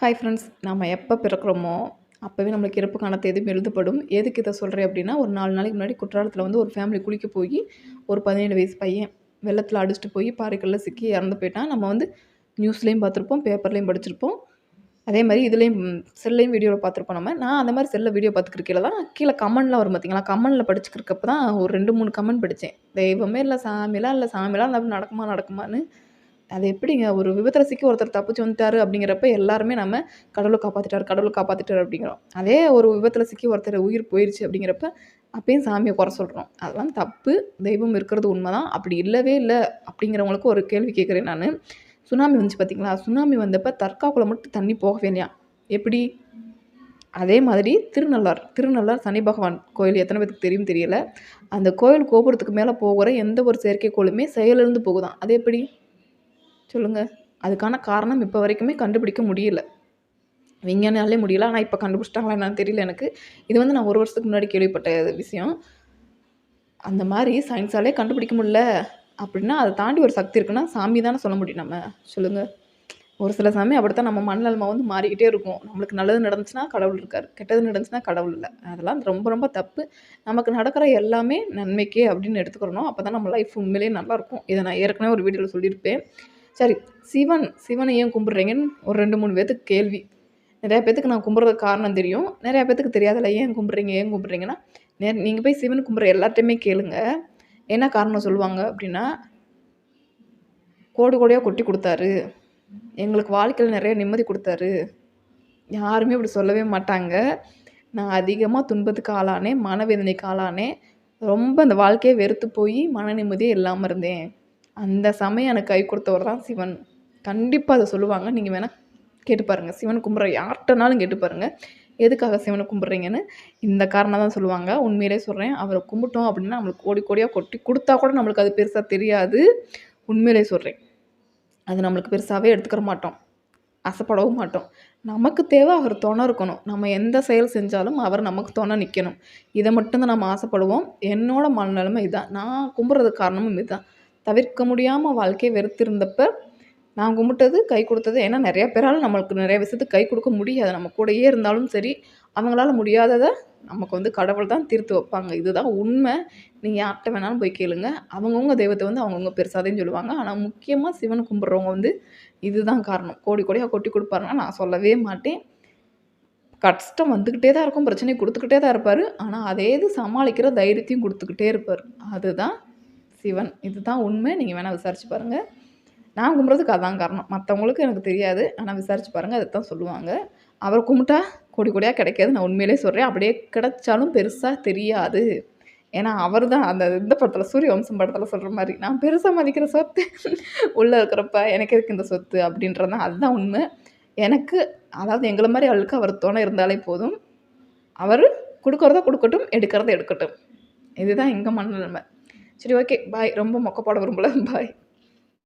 Hi friends நம்ம எப்போ பிறக்கிறோமோ அப்போவே நம்மளுக்கு இறப்புக்கான தேதியும் எழுதப்படும் எதுக்கு இதை சொல்கிறேன் அப்படின்னா ஒரு நாலு நாளைக்கு முன்னாடி குற்றாலத்தில் வந்து ஒரு ஃபேமிலி குளிக்க போய் ஒரு பதினேழு வயசு பையன் வெள்ளத்தில் அடிச்சுட்டு போய் பாறைக்கல்ல சிக்கி இறந்து போயிட்டான். நம்ம வந்து நியூஸ்லேயும் பார்த்துருப்போம் பேப்பர்லேயும் படிச்சிருப்போம். அதே மாதிரி இதுலேயும் செல்லையும் வீடியோவில் பார்த்துருப்போம் நம்ம. நான் அந்த மாதிரி செல்லில் வீடியோ பார்த்துக்கிருக்கையில தான் கீழே கமெண்ட்லாம் வரும் பார்த்தீங்களா கமெண்டில் படிச்சுக்கிறக்கப்ப தான் ஒரு ரெண்டு மூணு கமெண்ட் படித்தேன் தெய்வமே இல்லை சாமிலாம் இல்லை சாமிலாம் இல்லை நடக்குமா நடக்குமான்னு அது எப்படிங்க? ஒரு விபத்தில் சிக்கி ஒருத்தர் தப்பிச்சு வந்துட்டாரு அப்படிங்கிறப்ப எல்லாருமே நம்ம கடவுளை காப்பாற்றிட்டாரு கடவுளை காப்பாற்றிட்டாரு அப்படிங்கிறோம். அதே ஒரு விபத்தில் சிக்கி ஒருத்தர் உயிர் போயிடுச்சு அப்படிங்கிறப்ப அப்பயும் சாமியை குறை சொல்கிறோம் அதெல்லாம் தப்பு. தெய்வம் இருக்கிறது உண்மை தான் அப்படி இல்லவே இல்லை அப்படிங்கிறவங்களுக்கு ஒரு கேள்வி கேட்குறேன் நான். சுனாமி வந்துச்சு பார்த்தீங்களா? சுனாமி வந்தப்போ தற்காக்குள்ள மட்டும் தண்ணி போகவே இல்லையா? எப்படி? அதே மாதிரி திருநள்ளார் திருநள்ளார் சனி பகவான் கோயில் எத்தனை பேருக்கு தெரியும் தெரியல. அந்த கோயில் கோபுரத்துக்கு மேலே போகிற எந்த ஒரு செயற்கைக்கோளுமே செயலிழந்து போகுதான். அது எப்படி? சொல்லுங்கள் அதுக்கான காரணம் இப்போ வரைக்குமே கண்டுபிடிக்க முடியல. விஞ்ஞானாலே முடியல. ஆனால் இப்போ கண்டுபிடிச்சிட்டாங்களா என்னன்னு தெரியல எனக்கு. இது வந்து நான் ஒரு வருஷத்துக்கு முன்னாடி கேள்விப்பட்ட விஷயம். அந்த மாதிரி சயின்ஸாலே கண்டுபிடிக்க முடியல அப்படின்னா அதை தாண்டி ஒரு சக்தி இருக்குன்னா சாமி தானே சொல்ல முடியும் நம்ம. சொல்லுங்கள் ஒரு சில சாமி அப்படித்தான் நம்ம மண்ணல்மா வந்து மாறிக்கிட்டே இருக்கும். நம்மளுக்கு நல்லது நடந்துச்சுன்னா கடவுள் இருக்கார். கெட்டது நடந்துச்சுன்னா கடவுள் இல்லை. அதெல்லாம் ரொம்ப ரொம்ப தப்பு. நமக்கு நடக்கிற எல்லாமே நன்மைக்கே அப்படின்னு எடுத்துக்கிறணும். அப்போ தான் நம்ம லைஃப் உண்மையிலேயே நல்லாயிருக்கும் இதை நான் ஏற்கனவே ஒரு வீடியோவில் சொல்லியிருப்பேன். சரி சிவன் சிவனை ஏன் கும்பிட்றீங்கன்னு ஒரு ரெண்டு மூணு பேர்த்துக்கு கேள்வி. நிறையா பேத்துக்கு நான் கும்பிட்றதுக்கு காரணம் தெரியும். நிறையா பேத்துக்கு தெரியாதில்ல ஏன் கும்பிட்றீங்க ஏன் கும்பிட்றீங்கன்னா நே நீங்கள் போய் சிவன் கும்பிட்ற எல்லாத்தையுமே கேளுங்க. என்ன காரணம் சொல்லுவாங்க அப்படின்னா கோடி கோடியாக கொட்டி கொடுத்தாரு. எங்களுக்கு வாழ்க்கையில் நிறைய நிம்மதி கொடுத்தாரு. யாருமே இப்படி சொல்லவே மாட்டாங்க. நான் அதிகமாக துன்பத்துக்கு ஆளானேன் மனவேதனைக்கு ஆளானேன். ரொம்ப அந்த வாழ்க்கையை வெறுத்து போய் மன நிம்மதியே இல்லாமல் இருந்தேன். அந்த சமயம் எனக்கு கை கொடுத்தவர் தான் சிவன். கண்டிப்பாக அதை சொல்லுவாங்க. நீங்கள் வேணால் கேட்டு பாருங்கள் சிவன் கும்பிட்ற யார்கிட்டனாலும் கேட்டு பாருங்கள் எதுக்காக சிவனை கும்பிட்றீங்கன்னு இந்த காரணம் தான் சொல்லுவாங்க. உண்மையிலே சொல்கிறேன் அவரை கும்பிட்டோம் அப்படின்னா நம்மளுக்கு கோடி கோடியாக கொட்டி கொடுத்தா கூட நம்மளுக்கு அது பெருசாக தெரியாது. உண்மையிலே சொல்கிறேன் அது நம்மளுக்கு பெருசாகவே எடுத்துக்கிற மாட்டோம். ஆசைப்படவும் மாட்டோம். நமக்கு தேவை அவர் துணை இருக்கணும். நம்ம எந்த செயல் செஞ்சாலும் அவர் நமக்கு துணை நிற்கணும் இதை மட்டும்தான் நம்ம ஆசைப்படுவோம். என்னோடய மனநிலைமை இதுதான் நான் கும்பிட்றதுக்கு காரணமும் இதுதான். தவிர்க்க முடியாமல் வாழ்க்கையை வெறுத்திருந்தப்ப நான் கும்பிட்டது கை கொடுத்தது. ஏன்னா நிறையா பேரால் நம்மளுக்கு நிறைய விஷயத்துக்கு கை கொடுக்க முடியாது. நம்ம கூடயே இருந்தாலும் சரி அவங்களால முடியாததை நமக்கு வந்து கடவுள் தான் தீர்த்து வைப்பாங்க. இதுதான் உண்மை. நீங்கள் யார்கிட்ட வேணாலும் போய் கேளுங்க. அவங்கவுங்க தெய்வத்தை வந்து அவங்கவுங்க பெருசாதேன்னு சொல்லுவாங்க. ஆனால் முக்கியமாக சிவன் கும்பிட்றவங்க வந்து இதுதான் காரணம். கோடி கோடியாக கொட்டி கொடுப்பாருன்னா நான் சொல்லவே மாட்டேன். கஷ்டம் வந்துக்கிட்டே தான் இருக்கும். பிரச்சனை கொடுத்துக்கிட்டே தான் இருப்பார். ஆனால் அதே இது சமாளிக்கிற தைரியத்தையும் கொடுத்துக்கிட்டே இருப்பார். அதுதான் சிவன். இதுதான் உண்மை. நீங்கள் வேணால் விசாரிச்சு பாருங்கள் நான் கும்பிட்றதுக்கு அதான் காரணம். மற்றவங்களுக்கு எனக்கு தெரியாது. ஆனால் விசாரிச்சு பாருங்கள் அதை தான் சொல்லுவாங்க. அவர் கும்பிட்டா கொடி கொடியாக கிடைக்காது. நான் உண்மையிலே சொல்கிறேன் அப்படியே கிடைச்சாலும் பெருசாக தெரியாது. ஏன்னா அவர் தான் அந்த இந்த படத்தில் சூரிய வம்சம் படத்தில் சொல்கிற மாதிரி நான் பெருசாக மதிக்கிற சொத்து உள்ளே இருக்கிறப்ப எனக்கு எதுக்கு இந்த சொத்து அப்படின்றது தான். அதுதான் உண்மை. எனக்கு அதாவது எங்களை மாதிரி ஆளுக்கு அவர் துணை இருந்தாலே போதும். அவர் கொடுக்குறத கொடுக்கட்டும் எடுக்கிறத எடுக்கட்டும். இதுதான் எங்கள் மனநிலைமை. சரி ஓகே பாய் ரொம்ப மொக்க போட விரும்பல. பாய்